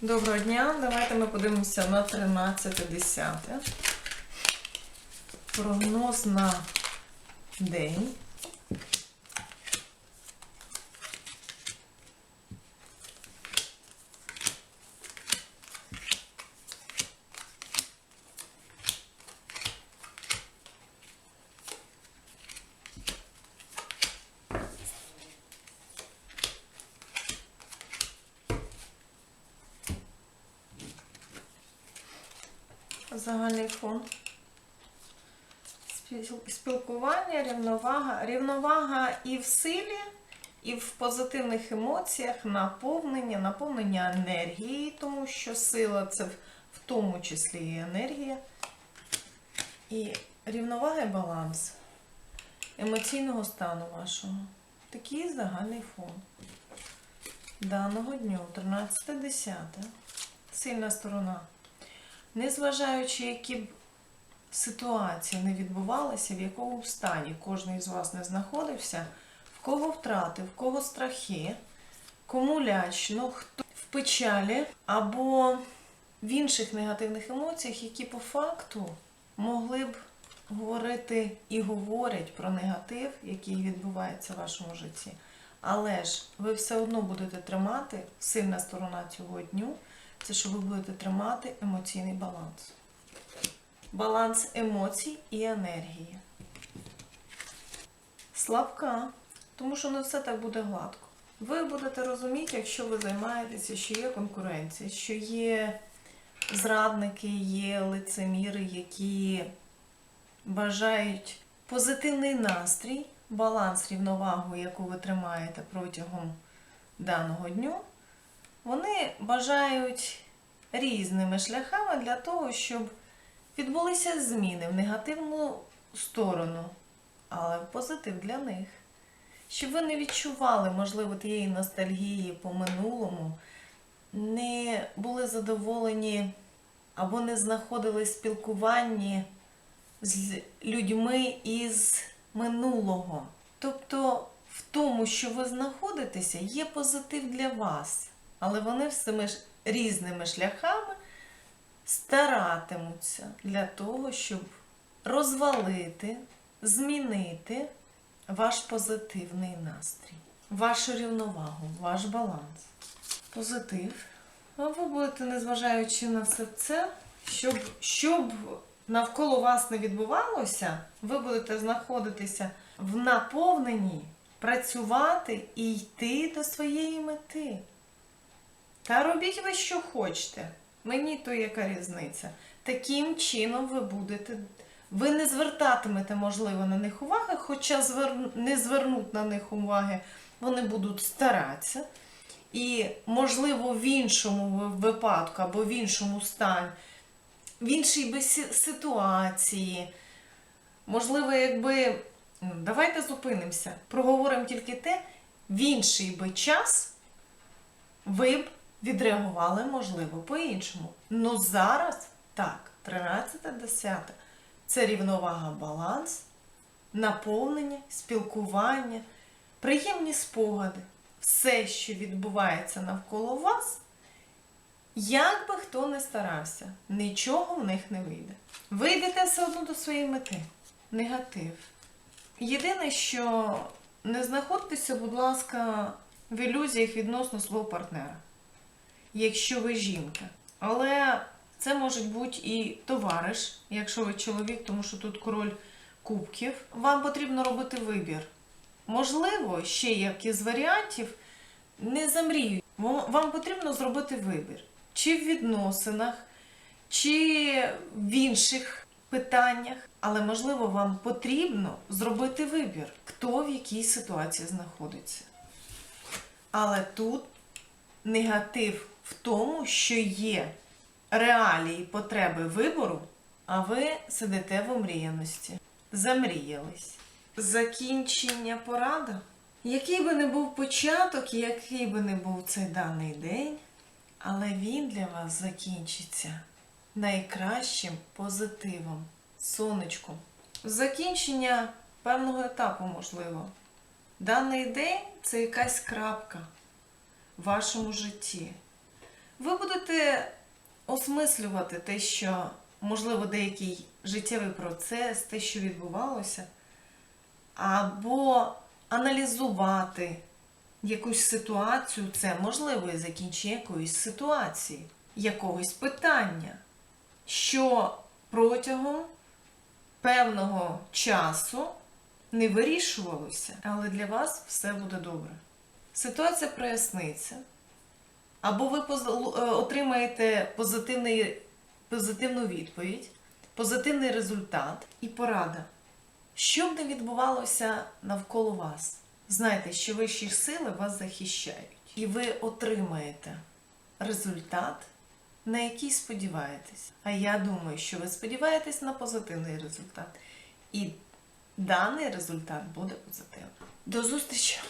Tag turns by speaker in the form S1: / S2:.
S1: Доброго дня. Давайте ми подивимося на 13.10. Прогноз на день. Загальний фон. Спілкування, рівновага. Рівновага і в силі, і в позитивних емоціях, наповнення, наповнення енергії, тому що сила це в тому числі і енергія. І рівновага і баланс емоційного стану вашого. Такий загальний фон. Даного дню, 13.10. Сильна сторона. Незважаючи, які б ситуації не відбувалися, в якому б стані кожен із вас не знаходився, в кого втрати, в кого страхи, кому лячно, хто в печалі або в інших негативних емоціях, які по факту могли б говорити і говорять про негатив, який відбувається в вашому житті. Але ж ви все одно будете тримати сильна сторона цього дню це що ви будете тримати емоційний баланс. Баланс емоцій і енергії. Слабка, тому що не все так буде гладко. Ви будете розуміти, якщо ви займаєтеся, що є конкуренція, що є зрадники, є лицеміри, які бажають позитивний настрій, баланс, рівновагу, яку ви тримаєте протягом даного дню. Вони бажають різними шляхами для того, щоб відбулися зміни в негативну сторону, але в позитив для них. Щоб ви не відчували, можливо, тієї ностальгії по минулому, не були задоволені або не знаходили спілкуванні з людьми із минулого. Тобто в тому, що ви знаходитеся, є позитив для вас. Але вони всіми різними шляхами старатимуться для того, щоб розвалити, змінити ваш позитивний настрій, вашу рівновагу, ваш баланс. Позитив. А ви будете, незважаючи на все це, щоб, щоб навколо вас не відбувалося, ви будете знаходитися в наповненні, працювати і йти до своєї мети. Та робіть ви, що хочете. Мені то яка різниця. Таким чином ви будете. Ви не звертатимете, можливо, на них уваги, хоча звер... не звернуть на них уваги, вони будуть старатися. І, можливо, в іншому випадку або в іншому стані, в іншій би ситуації, можливо, якби. ну, Давайте зупинимося. Проговоримо тільки те, в інший би час ви б відреагували, можливо, по-іншому. Ну зараз так, 13-10 це рівновага, баланс, наповнення, спілкування, приємні спогади. Все, що відбувається навколо вас, як би хто не старався, нічого в них не вийде. Ви йдете все одно до своєї мети. Негатив. Єдине, що не знаходьтеся, будь ласка, в ілюзіях відносно свого партнера, якщо ви жінка. Але це може бути і товариш, якщо ви чоловік, тому що тут король кубків. Вам потрібно робити вибір. Можливо, ще як із варіантів, не замрію. Вам вам потрібно зробити вибір. Чи в відносинах, чи в інших питаннях. Але, можливо, вам потрібно зробити вибір, хто в якій ситуації знаходиться. Але тут негатив в тому, що є реалії потреби вибору, а ви сидите в омріяності. Замріялись. Закінчення порада. Який би не був початок, який би не був цей даний день, але він для вас закінчиться найкращим позитивом, сонечком. Закінчення певного етапу, можливо. Даний день це якась крапка в вашому житті. Ви будете осмислювати те, що, можливо, деякий життєвий процес, те, що відбувалося, або аналізувати якусь ситуацію, це можливе закінчення якоїсь ситуації, якогось питання, що протягом певного часу не вирішувалося, але для вас все буде добре. Ситуація проясниться, або ви е, отримаєте позитивний, позитивну відповідь, позитивний результат і порада. Що б не відбувалося навколо вас, знайте, що вищі сили вас захищають, і ви отримаєте результат, на який сподіваєтесь. А я думаю, що ви сподіваєтесь на позитивний результат. І даний результат буде позитивним. До зустрічі!